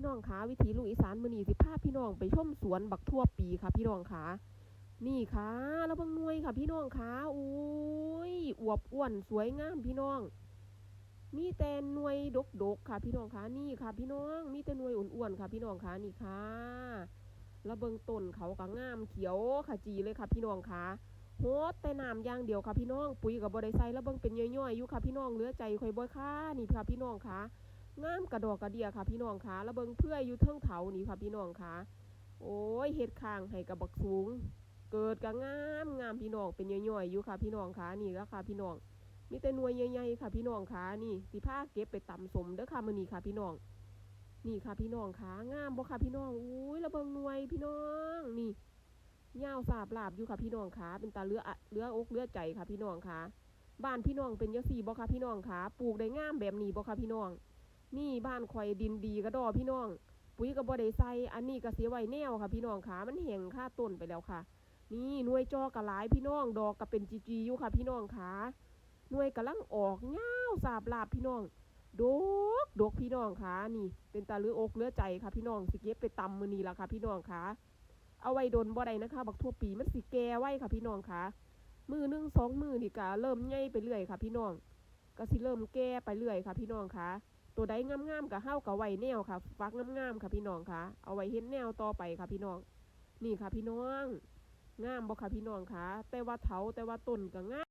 พี่น้องคะวิถีลูกอีสานมือนีสิพาพี่น้องไปชมสวนบักทั่วปีค่ะพี่น้องคะนี่ค่ะแล้วเบิ่งนวยค่ะ พี่น้องคะอุ้ยอวบอ้วนสวยงามพี่น้อง มีแต่หน่วยดกๆค่ะ พี่น้องคะนี่ค่ะ พี่น้อง มีแต่หน่วยอ้วนๆค่ะ พี่น้องคะนี่ค่ะแล้วเบิงต้นเขาก็งามเขียวขจีเลยค่ะ พี่น้องคะโหดแต่น้ำยางเดียวค่ะพี่น้อง ปุ๋ยกับบ่ได้ใส่แล้วเบิงเป็นย่อยๆอยู่ค่ะพี่น้องเหลือใจข่อยบ่ค่ะนี่ค่ะพี่น้องคะ งามกระดอกกระเดียค่ะ พี่น้องคะแล้วเบิงเพื่ออยู่เทิงเถานี่ค่ะ พี่น้องคะโอ้ยเฮ็ดข้างให้กับบักสูง เกิดก็งามงามพี่น้องเป็นย่อยๆอยู่ค่ะ พี่น้องคะนี่แล้วค่ะพี่น้องมีแต่หน่วยใหญ่ๆค่ะ พี่น้องคะนี่สิพาเก็บไปตำสมเด้อค่ะมือนี้ค่ะ พี่น้อง นี่ค่ะ พี่น้องคะงามบ่ค่ะ พี่น้องอุ้ยแล้วเบิงหน่วยพี่น้องนี่ยาวสาบลาบอยู่ค่ะ พี่น้องคะเป็นตาเลืออะเลืออกเลือใจค่ะ พี่น้องคะบ้านพี่น้องเป็นจังซี่บ่ค่ะพี่น้องคะปลูกได้งามแบบนี้บ่ค่ะพี่น้อง นี่บ้านข่อยดินดีกระดอพี่น้อง ปุ๋ยก็บ่ได้ใส่อันนี้ก็เสียไว้แนวค่ะ พี่น้องขามันแห้งค่าต้นไปแล้วค่ะ นี่หน่วยจอกระหลายพี่น้องดอกก็เป็นจีจีอยู่ค่ะ พี่น้องขาหน่วยกำลังออกเงาวสาบลาบพี่น้องดกดกพี่น้องขานี่ เป็นตาเลืออกเลือใจค่ะพี่น้องสิเก็บไปตำมือนี้ละค่ะ พี่น้องขาเอาไว้ดนบ่ได้นะคะ บักทั่วปีมันสิแก่ไว้ค่ะ พี่น้องขามือหนึ่งสองมือนี่ก็เริ่มใหญ่ไปเรื่อยค่ะ พี่น้องก็สิเริ่มแก่ไปเรื่อยค่ะ พี่น้องขา ตัวใดงามๆกับเฮ้ากับไว้แนวค่ะ ฟักงามๆค่ะพี่น้องค่ะ เอาไว้เห็นแนวต่อไปค่ะพี่น้อง นี่ค่ะพี่น้อง งามบ่ค่ะพี่น้องค่ะ แต่ว่าเถาแต่ว่าต้นก็งาม